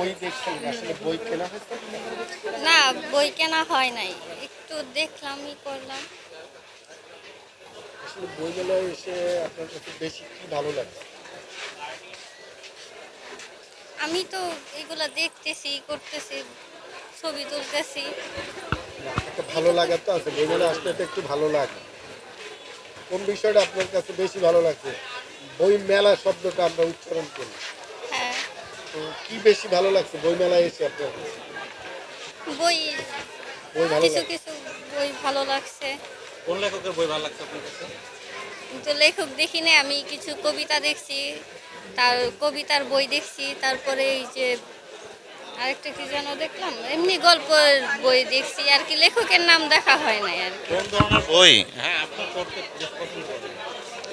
বই দেখছেন আসলে বই কেনা? হয়েছে না বই কেনা হয় নাই। একটু দেখলামই করলাম। আসলে বই মেলায় এসে আপনার কাছে বেশি কি ভালো লাগে? আমি তো এগুলা দেখতেছি করতেছি ছবি তুলতেছি। একটা ভালো লাগা তো আছে বই মেলায় আসলে তো একটু ভালো লাগে। কোন বিষয়টা আপনার কাছে বেশি ভালো লাগছে? বই মেলা শব্দটা আমরা উচ্চারণ করি। তো কি বেশি ভালো লাগছে? বই মেলায় এসে আপনার বই বই ভালো কিছু লাগে কিছু বই ভালো লাগছে। কোন লেখকের বই ভালো লাগছে আপনার কাছে? কিন্তু লেখক দেখি না আমি কিছু কবিতা দেখছি তার কবিতার বই দেখছি তারপরে এই যে আরেকটা কি যেন দেখলাম এমনি গল্পের বই দেখছি আর কি লেখকের নাম দেখা হয় না আর কি। কোন ধরনের বই? হ্যাঁ আপনি পড়তে বেশ পছন্দ করেন।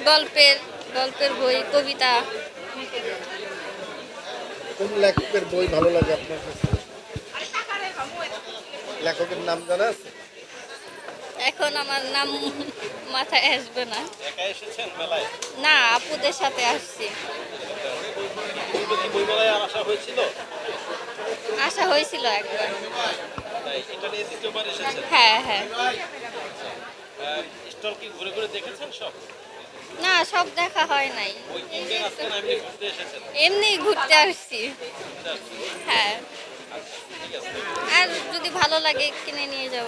গল্পের গল্পের বই কবিতা। কোন লেখকের বই ভালো লাগে আপনার কাছে? লেখকের নাম জানা আছে? এখন আমার নাম মাথায় আসবে না। একা এসেছেন মেলায়? না আপুদের সাথে আসছি। আসা হয়েছিল? আসা হয়েছিল একবার। হ্যাঁ হ্যাঁ। স্টল কি ঘুরে ঘুরে দেখেছেন সব? না, সব দেখা হয় নাই। এমনি ঘুরতে আসছি। হ্যাঁ। আর যদি ভালো লাগে কিনে নিয়ে যাব।